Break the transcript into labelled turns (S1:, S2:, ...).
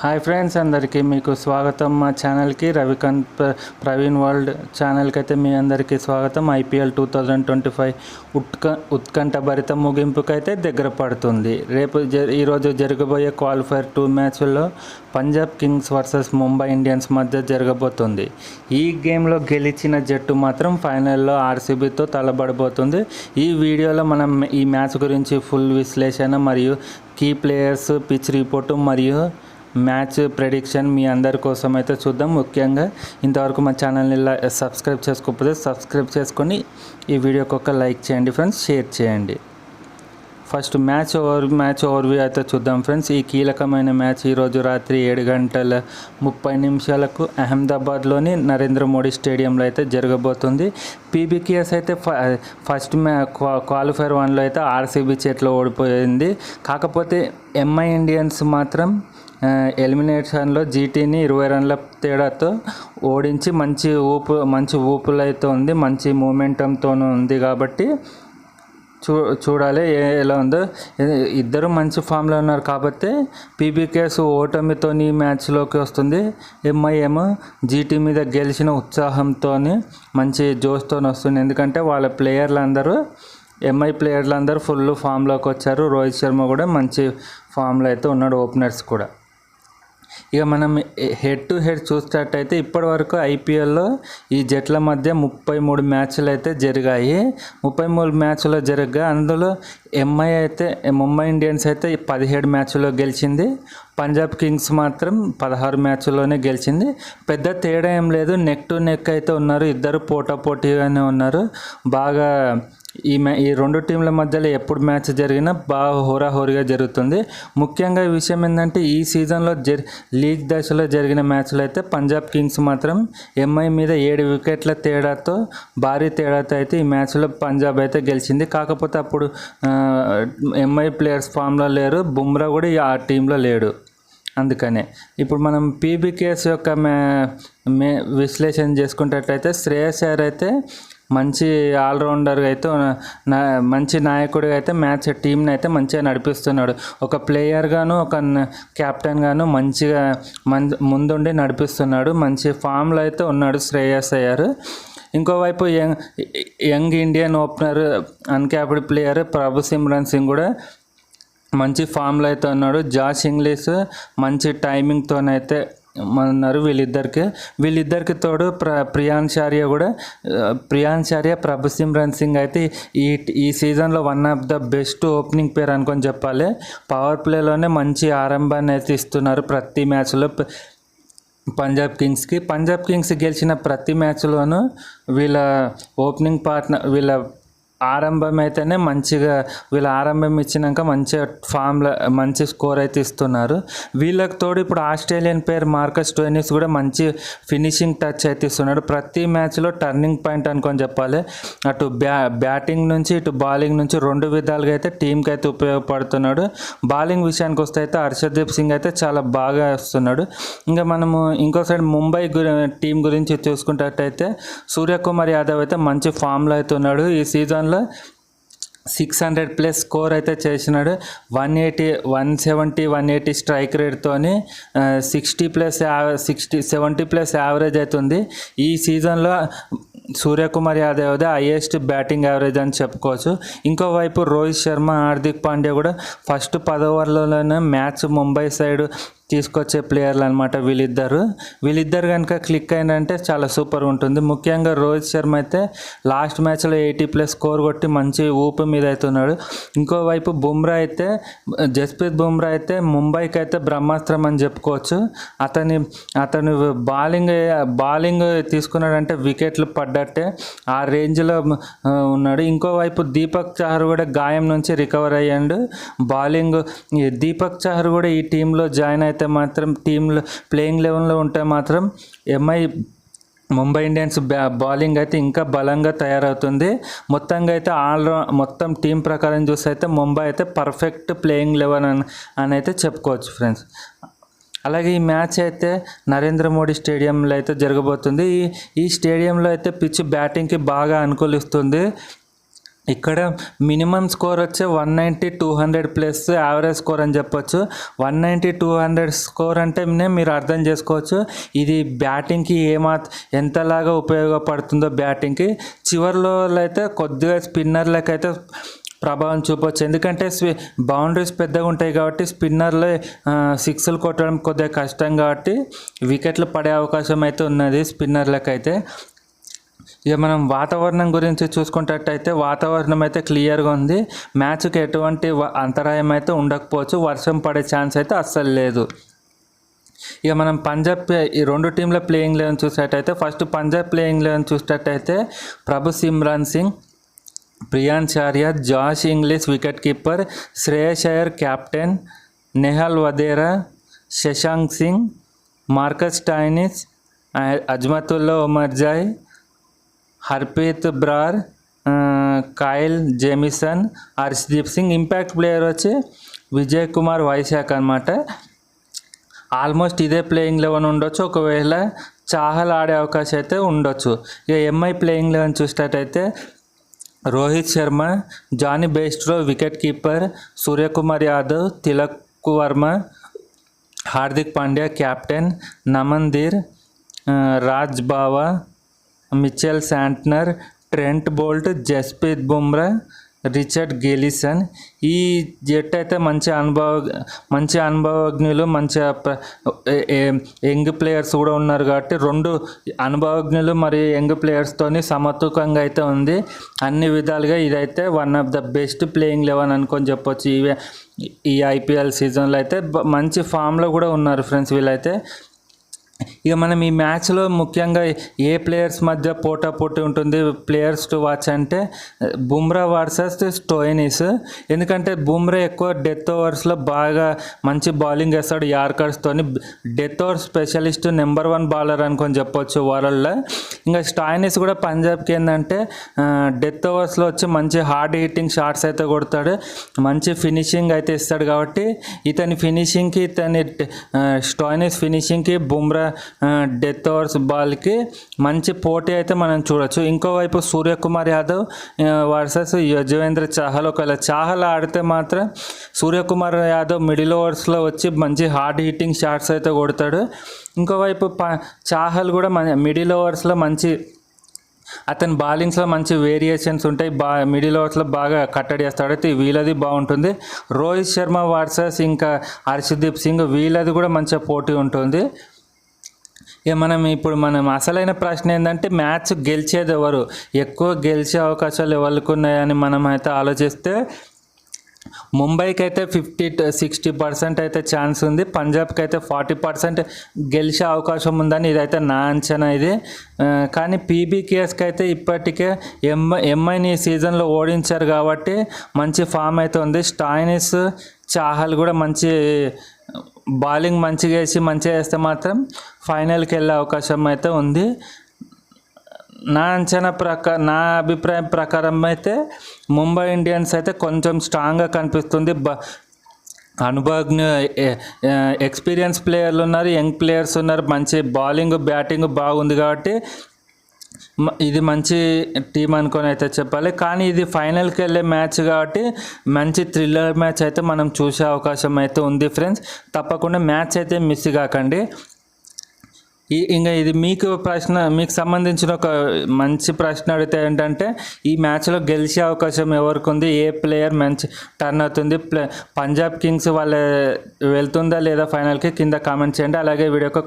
S1: Hi friends అందరికీ మీకు స్వాగతం మా ఛానల్కి. రవికాంత్ ప్రవీణ్ వరల్డ్ ఛానల్కి అయితే మీ అందరికీ స్వాగతం. IPL two thousand twenty five ఉత్క ఉత్కంఠ భరిత ముగింపుకైతే దగ్గర పడుతుంది. రేపు జ ఈరోజు జరగబోయే క్వాలిఫైర్ టూ మ్యాచ్ల్లో Punjab Kings versus Mumbai Indians మధ్య జరగబోతుంది. ఈ గేమ్లో గెలిచిన జట్టు మాత్రం ఫైనల్లో ఆర్సీబీతో తలబడబోతుంది. ఈ వీడియోలో మనం ఈ మ్యాచ్ గురించి ఫుల్ విశ్లేషణ మరియు key players pitch report match match prediction మీ అందరి కోసం అయితే చూద్దాం. ముఖ్యంగా ఇంతవరకు మా ఛానల్ని సబ్స్క్రైబ్ చేసుకోకపోతే సబ్స్క్రైబ్ చేసుకొని ఈ వీడియోకి ఒక లైక్ చేయండి ఫ్రెండ్స్ షేర్ చేయండి. First match over match overview అయితే చూద్దాం ఫ్రెండ్స్. ఈ కీలకమైన మ్యాచ్ ఈరోజు రాత్రి ఏడు గంటల ముప్పై నిమిషాలకు అహ్మదాబాద్లోని నరేంద్ర మోడీ స్టేడియంలో అయితే జరగబోతుంది. పీబీకేఎస్ అయితే ఫ ఫస్ట్ మ్యా క్వా క్వాలిఫైర్ వన్లో అయితే ఆర్సీబీ చేతిలో ఓడిపోయింది. కాకపోతే ఎంఐ ఇండియన్స్ మాత్రం ఎలిమినేషన్లో జీటీని ఇరవై రన్ల తేడాతో ఓడించి మంచి ఊపు మంచి ఊపులైతే ఉంది మంచి మూమెంటంతో ఉంది కాబట్టి చూ చూడాలి ఏ- ఎలా ఉందో. ఇద్దరు మంచి ఫామ్లో ఉన్నారు కాబట్టి పీబీకేస్ ఓటమితో ఈ మ్యాచ్లోకి వస్తుంది. ఎంఐ ఏమో జీటీ మీద గెలిచిన ఉత్సాహంతో మంచి జోష్తో వస్తుంది. ఎందుకంటే వాళ్ళ ప్లేయర్లు అందరూ ఎంఐ ప్లేయర్లు అందరూ ఫుల్ ఫామ్లోకి వచ్చారు. రోహిత్ శర్మ కూడా మంచి ఫామ్లో అయితే ఉన్నాడు ఓపెనర్స్ కూడా. ఇక మనం హెడ్ టు హెడ్ చూసినట్టయితే ఇప్పటి వరకు ఐపీఎల్లో ఈ జట్ల మధ్య ముప్పై మూడు మ్యాచ్లు అయితే జరిగాయి. ముప్పై మూడు మ్యాచ్లు జరగగా. అందులో ఎంఐ అయితే ముంబై ఇండియన్స్ అయితే పదిహేడు మ్యాచ్లో గెలిచింది. పంజాబ్ కింగ్స్ మాత్రం పదహారు మ్యాచ్ల్లోనే గెలిచింది. పెద్ద తేడా ఏం లేదు. నెక్ టు నెక్ అయితే ఉన్నారు. ఇద్దరు పోటా పోటీగానే ఉన్నారు. బాగా ఈ మ్యా ఈ రెండు టీంల మధ్యలో ఎప్పుడు మ్యాచ్ జరిగినా బాగా హోరాహోరీగా జరుగుతుంది. ముఖ్యంగా విషయం ఏంటంటే ఈ సీజన్లో జరి లీగ్ దశలో జరిగిన మ్యాచ్లో అయితే పంజాబ్ కింగ్స్ మాత్రం ఎంఐ మీద ఏడు వికెట్ల తేడాతో భారీ తేడాతో అయితే ఈ మ్యాచ్లో పంజాబ్ అయితే గెలిచింది. కాకపోతే అప్పుడు ఎంఐ ప్లేయర్స్ ఫామ్లో లేరు బుమ్రా కూడా ఆ టీంలో లేడు. అందుకనే ఇప్పుడు మనం పీబీకేఎస్ యొక్క మే మే విశ్లేషణ చేసుకున్నట్టయితే శ్రేయస్ అయ్యర్ అయితే మంచి ఆల్రౌండర్గా అయితే నా మంచి నాయకుడిగా అయితే మ్యాచ్ టీంని అయితే మంచిగా నడిపిస్తున్నాడు. ఒక ప్లేయర్గాను ఒక కెప్టెన్ గాను మంచిగా మం ముందుండి నడిపిస్తున్నాడు. మంచి ఫామ్లో అయితే ఉన్నాడు శ్రేయస్ అయ్యారు. ఇంకోవైపు young young Indian opener uncapped player Prabh Simran Singh కూడా మంచి ఫామ్లో అయితే ఉన్నాడు. జాష్ ఇంగ్లీష్ మంచి టైమింగ్తోనైతే ఉన్నారు వీళ్ళిద్దరికి. వీళ్ళిద్దరికి తోడు ప్ర ప్రియాన్చార్య కూడా ఆ, ప్రియాన్చార్య ప్రభు సింగ్ అయితే ఈ ఈ సీజన్లో one of the best opening pair అనుకొని చెప్పాలి. పవర్ ప్లేలోనే మంచి ఆరంభాన్ని అయితే ఇస్తున్నారు ప్రతి మ్యాచ్లో. పంజాబ్ కింగ్స్కి పంజాబ్ కింగ్స్ గెలిచిన ప్రతి మ్యాచ్లోనూ వీళ్ళ ఓపెనింగ్ పార్ట్నర్ వీళ్ళ ఆరంభం అయితేనే మంచిగా వీళ్ళ ఆరంభం ఇచ్చినాక మంచిగా ఫామ్లో మంచి స్కోర్ అయితే ఇస్తున్నారు. వీళ్ళకి తోడు ఇప్పుడు ఆస్ట్రేలియన్ పేరు మార్కస్ టోనిస్ కూడా మంచి ఫినిషింగ్ టచ్ అయితే ఇస్తున్నాడు. ప్రతి మ్యాచ్లో టర్నింగ్ పాయింట్ అనుకొని చెప్పాలి. అటు బ్యా బ్యాటింగ్ నుంచి ఇటు బౌలింగ్ నుంచి రెండు విధాలుగా అయితే టీంకి అయితే ఉపయోగపడుతున్నాడు. బౌలింగ్ విషయానికి వస్తే అయితే హర్షదీప్ సింగ్ అయితే చాలా బాగా వస్తున్నాడు. ఇంకా మనము ఇంకో సైడ్ ముంబై టీం గురించి చూసుకున్నట్టయితే సూర్యకుమార్ యాదవ్ అయితే మంచి ఫామ్లో అయితే ఉన్నాడు. ఈ సీజన్లో సిక్స్ హండ్రెడ్ ప్లస్ స్కోర్ అయితే చేసినాడు. One eighty one seventy one eighty strike రేట్తోని sixty plus sixty seventy plus average అవుతుంది ఈ సీజన్లో సూర్యకుమార్ యాదవ్దే హైయెస్ట్ బ్యాటింగ్ యావరేజ్ అని చెప్పుకోవచ్చు. ఇంకోవైపు రోహిత్ శర్మ హార్దిక్ పాండ్యా కూడా ఫస్ట్ పదోవర్లలోనే మ్యాచ్ ముంబై సైడ్ తీసుకొచ్చే ప్లేయర్లు అనమాట వీళ్ళిద్దరు. వీళ్ళిద్దరు కనుక క్లిక్ అయినంటే చాలా సూపర్ ఉంటుంది. ముఖ్యంగా రోహిత్ శర్మ అయితే లాస్ట్ మ్యాచ్లో ఎయిటీ ప్లస్ స్కోర్ కొట్టి మంచి ఊపు మీద అవుతున్నాడు ఇంకోవైపు బుమ్రా అయితే జస్ప్రీత్ బుమ్రా అయితే ముంబైకి అయితే బ్రహ్మాస్త్రం అని చెప్పుకోవచ్చు. అతని అతను బౌలింగ్ బౌలింగ్ తీసుకున్నాడంటే వికెట్లు పడ్డట్టే ఆ రేంజ్లో ఉన్నాడు. ఇంకోవైపు దీపక్ చహర్ కూడా గాయం నుంచి రికవర్ అయ్యాడు. బౌలింగ్ ఈ దీపక్ చహర్ కూడా ఈ టీంలో జాయిన్ అయితే మాత్రం టీంలో ప్లేయింగ్ లెవెన్లో ఉంటే మాత్రం ఎంఐ ముంబై ఇండియన్స్ బ్యా బౌలింగ్ అయితే ఇంకా బలంగా తయారవుతుంది. మొత్తంగా అయితే ఆల్ మొత్తం టీం ప్రకారం చూస్తే అయితే ముంబై అయితే పర్ఫెక్ట్ ప్లేయింగ్ లెవెన్ అని అని అయితే చెప్పుకోవచ్చు ఫ్రెండ్స్ అలాగే ఈ మ్యాచ్ అయితే నరేంద్ర మోడీ స్టేడియంలో అయితే జరగబోతుంది. ఈ ఈ స్టేడియంలో అయితే పిచ్ బ్యాటింగ్కి బాగా అనుకూలిస్తుంది. ఇక్కడ మినిమం స్కోర్ వచ్చి one ninety two hundred plus average score అని చెప్పొచ్చు. One ninety two hundred score అంటేనే మీరు అర్థం చేసుకోవచ్చు. ఇది బ్యాటింగ్కి ఏమాత్ ఎంతలాగా ఉపయోగపడుతుందో బ్యాటింగ్కి. చివరిలో అయితే కొద్దిగా స్పిన్నర్లకు అయితే ప్రభావం చూపొచ్చు. ఎందుకంటే స్వి బౌండరీస్ పెద్దగా ఉంటాయి కాబట్టి స్పిన్నర్లు సిక్స్లు కొట్టడం కొద్దిగా కష్టం కాబట్టి వికెట్లు పడే అవకాశం అయితే ఉన్నది స్పిన్నర్లకైతే. ఇక మనం వాతావరణం గురించి చూసుకున్నట్టయితే వాతావరణం అయితే క్లియర్గా ఉంది. మ్యాచ్కి ఎటువంటి అంతరాయం అయితే ఉండకపోవచ్చు. వర్షం పడే ఛాన్స్ అయితే అస్సలు లేదు. ఇక మనం పంజాబ్ ఈ రెండు టీంల ప్లేయింగ్ లెవెన్ చూసినట్టయితే ఫస్ట్ పంజాబ్ ప్లేయింగ్ లెవెన్ చూసినట్టయితే Prabh Simran Singh Priyansh Arya Josh Inglis wicket keeper Shreyas Iyer captain Nehal Wadhera Shashank Singh Marcus Stoinis అ- Azmatullah Omarzai Harpreet Brar Kyle Jamieson Harshdeep Singh impact player వచ్చి విజయ్ కుమార్ వైశాఖ్ అనమాట almost ఇదే playing eleven ఉండొచ్చు ఒకవేళ చాహల్ ఆడే అవకాశం అయితే ఉండొచ్చు ఇక ఎంఐ ప్లేయింగ్ లెవెన్ చూసినట్టయితే Rohit Sharma Jonny Bairstow wicket keeper Suryakumar Yadav Tilak Varma Hardik Pandya captain Naman Dhir ఆ, Raj Bawa Mitchell Santner Trent Boult Jasprit Bumrah Richard Gleeson. ఈ జట్టు అయితే మంచి అనుభవ మంచి అనుభవజ్ఞులు మంచి యంగ్ ప్లేయర్స్ కూడా ఉన్నారు కాబట్టి రెండు అనుభవజ్ఞులు మరియు యంగ్ ప్లేయర్స్తోని సమతూకంగా అయితే ఉంది. అన్ని విధాలుగా ఇదైతే one of the best playing eleven అనుకొని చెప్పొచ్చు. ఇవే ఈ ఐపీఎల్ సీజన్లో అయితే మంచి ఫామ్లో కూడా ఉన్నారు ఫ్రెండ్స్ వీళ్ళైతే. ఇక మనం ఈ మ్యాచ్లో ముఖ్యంగా ఏ ప్లేయర్స్ మధ్య పోటా పోటీ ఉంటుంది ప్లేయర్స్ టు వాచ్ అంటే బుమ్రా వర్సెస్ స్టోయినిస్ ఎందుకంటే బుమ్రా ఎక్కువ డెత్ ఓవర్స్లో బాగా మంచి బౌలింగ్ వేస్తాడు యార్కర్స్తోని death over specialist number one bowler అనుకొని చెప్పొచ్చు వరల్డ్లో. ఇంకా స్టాయినిస్ కూడా పంజాబ్కి ఏంటంటే డెత్ ఓవర్స్లో వచ్చి మంచి హార్డ్ హిట్టింగ్ షాట్స్ అయితే కొడతాడు. మంచి ఫినిషింగ్ అయితే ఇస్తాడు కాబట్టి ఇతని ఫినిషింగ్కి ఇతని స్టోయినిస్ ఫినిషింగ్కి బుమ్రా డెత్ ఓవర్స్ బాల్కి మంచి పోటీ అయితే మనం చూడొచ్చు. ఇంకోవైపు సూర్యకుమార్ యాదవ్ వర్సెస్ యజవేంద్ర చాహల్. ఒకవేళ చాహల్ ఆడితే మాత్రం సూర్యకుమార్ యాదవ్ మిడిల్ ఓవర్స్లో వచ్చి మంచి హార్డ్ హిట్టింగ్ షాట్స్ అయితే కొడతాడు. ఇంకోవైపు ప చాహల్ కూడా మన మిడిల్ ఓవర్స్లో మంచి అతని బౌలింగ్స్లో మంచి వేరియేషన్స్ ఉంటాయి. బా మిడిల్ ఓవర్స్లో బాగా కట్టడి చేస్తాడు. అయితే వీళ్ళది బాగుంటుంది. రోహిత్ శర్మ వర్సెస్ ఇంకా హర్షదీప్ సింగ్ వీళ్ళది కూడా మంచిగా పోటీ ఉంటుంది. ఇక మనం ఇప్పుడు మనం అసలైన ప్రశ్న ఏంటంటే మ్యాచ్ గెలిచేది ఎవరు? ఎక్కువ గెలిచే అవకాశాలు ఎవరికి ఉన్నాయని మనం అయితే ఆలోచిస్తే ముంబైకి అయితే ఫిఫ్టీ సిక్స్టీ పర్సెంట్ అయితే ఛాన్స్ ఉంది. పంజాబ్కి అయితే ఫార్టీ పర్సెంట్ గెలిచే అవకాశం ఉందని ఇదైతే నా అంచనా ఇది. కానీ పీబీకేఎస్కి అయితే ఇప్పటికే ఎంఐ ఎంఐని ఈ సీజన్లో ఓడించారు కాబట్టి మంచి ఫామ్ అయితే ఉంది. స్టాయినిస్ చాహల్ కూడా మంచి బౌలింగ్ మంచిగా వేసి మంచిగా వేస్తే మాత్రం ఫైనల్కి వెళ్ళే అవకాశం అయితే ఉంది. నా అంచనా ప్రకార నా అభిప్రాయం ప్రకారం అయితే ముంబై ఇండియన్స్ అయితే కొంచెం స్ట్రాంగ్గా కనిపిస్తుంది. బ అనుభవజ్ఞ ఎక్స్పీరియన్స్ ప్లేయర్లు ఉన్నారు యంగ్ ప్లేయర్స్ ఉన్నారు మంచి బౌలింగ్ బ్యాటింగ్ బాగుంది కాబట్టి ఇది మంచి టీం అనుకొని అయితే చెప్పాలి. కానీ ఇది ఫైనల్కి వెళ్ళే మ్యాచ్ కాబట్టి మంచి థ్రిల్లర్ మ్యాచ్ అయితే మనం చూసే అవకాశం అయితే ఉంది ఫ్రెండ్స్. తప్పకుండా మ్యాచ్ అయితే మిస్ కాకండి. ఇంకా ఇది మీకు ప్రశ్న మీకు సంబంధించిన ఒక మంచి ప్రశ్న అడిగితే ఏంటంటే ఈ మ్యాచ్లో గెలిచే అవకాశం ఎవరికి ఉంది ఏ ప్లేయర్ మంచి టర్న్ అవుతుంది? ప్లే పంజాబ్ కింగ్స్ వాళ్ళ వెళ్తుందా లేదా ఫైనల్కి కింద కామెంట్ చేయండి. అలాగే వీడియోకి